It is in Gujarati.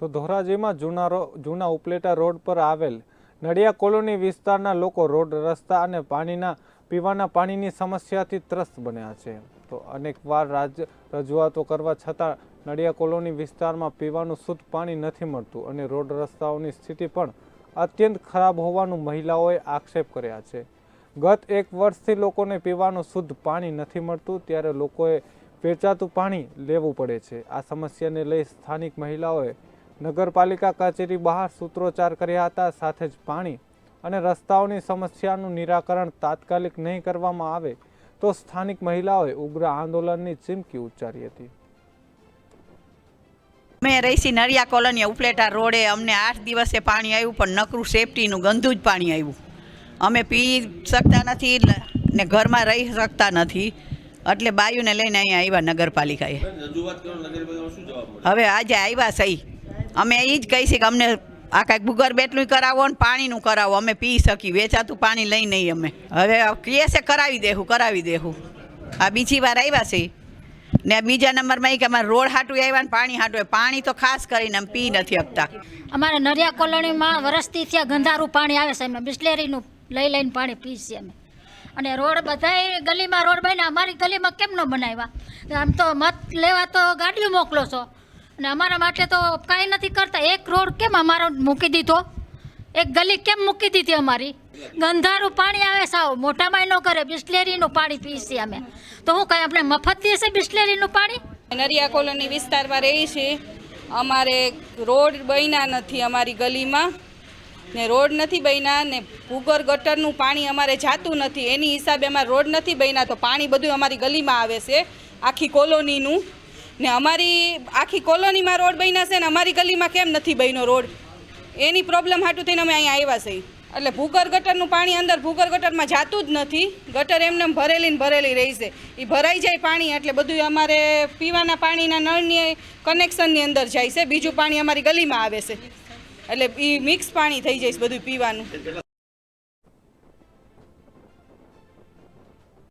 તો ધોરાજીમાં જૂના જૂના ઉપલેટા રોડ પર આવેલ નડિયા કોલોની વિસ્તારના લોકો રોડ, રસ્તા અને પાણીના, પીવાના પાણીની સમસ્યાથી ત્રસ્ત બન્યા છે. તો અનેકવાર રાજ, રજૂઆતો કરવા છતાં નડિયા કોલોની વિસ્તારમાં પીવાનું શુદ્ધ પાણી નથી મળતું અને રોડ રસ્તાઓની સ્થિતિ પણ અત્યંત ખરાબ હોવાનું મહિલાઓએ આક્ષેપ કર્યા છે. ગત એક વર્ષથી લોકોને પીવાનું શુદ્ધ પાણી નથી મળતું ત્યારે લોકોએ વેચાતું પાણી લેવું પડે છે. આ સમસ્યાને લઈ સ્થાનિક મહિલાઓએ નગરપાલિકા કચેરી બહાર સૂત્રોચ્ચાર કર્યા હતા સાથે જ પાણી અને રસ્તાઓની સમસ્યાનું નિરાકરણ તાત્કાલિક નહીં કરવામાં આવે તો સ્થાનિક મહિલાઓએ ઉગ્ર આંદોલનની ચીમકી ઉચ્ચારી હતી. મેં રહીશી નળિયા કોલોની ઉપલેટા રોડે અમને આઠ દિવસે પાણી આવ્યું પણ નકરું સેફટીનું ગંદુ જ પાણી આવ્યું. અમે પી શકતા નથી ને ઘરમાં રહી શકતા નથી એટલે બાયુને લઈને અહીંયા આવ્યા નગરપાલિકાએ. હવે આજે આવ્યા સહી. અમે એ જ કહીશી કે અમને આ કાંઈક ભૂગર બેટલું કરાવો ને પાણીનું કરાવો. અમે પી શકીએ. વેચાતું પાણી લઈ નહીં અમે. હવે કહે છે કરાવી દેહું કરાવી દેહું. આ બીજી વાર આવ્યા છે. ને બીજા નંબરમાં એ કે અમારે રોડ હાટું આવ્યા ને પાણી હાટું. પાણી તો ખાસ કરીને અમે પી નથી આપતા અમારે નરિયા કોલોનીમાં વરસથી ત્યાં ગંધારું પાણી આવે છે અમે બિસ્લેરીનું લઈ લઈને પાણી પી છીએ અમે. અને રોડ બધાય ગલીમાં, રોડ બન્યા. અમારી ગલીમાં કેમ ન બનાવ્યા? આમ તો મત લેવા તો ગાડીઓ મોકલો છો. અને અમારા માટે તો કાંઈ નથી કરતા. એક રોડ કેમ અમારો મૂકી દીધો? એક ગલી કેમ મૂકી દીધી અમારી? ગંધારું પાણી આવે સાવ. મોટામાં ન કરે. બિસ્લેરીનું પાણી પીએ છીએ અમે. તો હું કાંઈ આપણે મફત દઈએ છે બિસ્લેરીનું પાણી? નરિયા કોલોની વિસ્તારમાં રહી છે. અમારે રોડ બન્યા નથી અમારી ગલીમાં. ને રોડ નથી બન્યા ને ભૂગર ગટરનું પાણી અમારે જાતું નથી. એની હિસાબે અમારે રોડ નથી બન્યા તો પાણી બધું અમારી ગલીમાં આવે છે. આખી કોલોનીનું. ને અમારી આખી કોલોનીમાં રોડ બન્યા છે ને અમારી ગલીમાં કેમ નથી બન્યો રોડ? એની પ્રોબ્લેમ હાટું થઈને અમે અહીંયા આવ્યા છીએ. એટલે ભૂગર ગટરનું પાણી અંદર, ભૂગર ગટરમાં જાતું જ નથી. ગટર એમને એમ ભરેલી ને ભરેલી રહી છે. એ ભરાઈ જાય પાણી, એટલે બધું અમારે પીવાના પાણીના નળની કનેક્શનની અંદર જાય છે. બીજું પાણી અમારી ગલીમાં આવે છે. એટલે એ મિક્સ પાણી થઈ જાય છે બધું પીવાનું.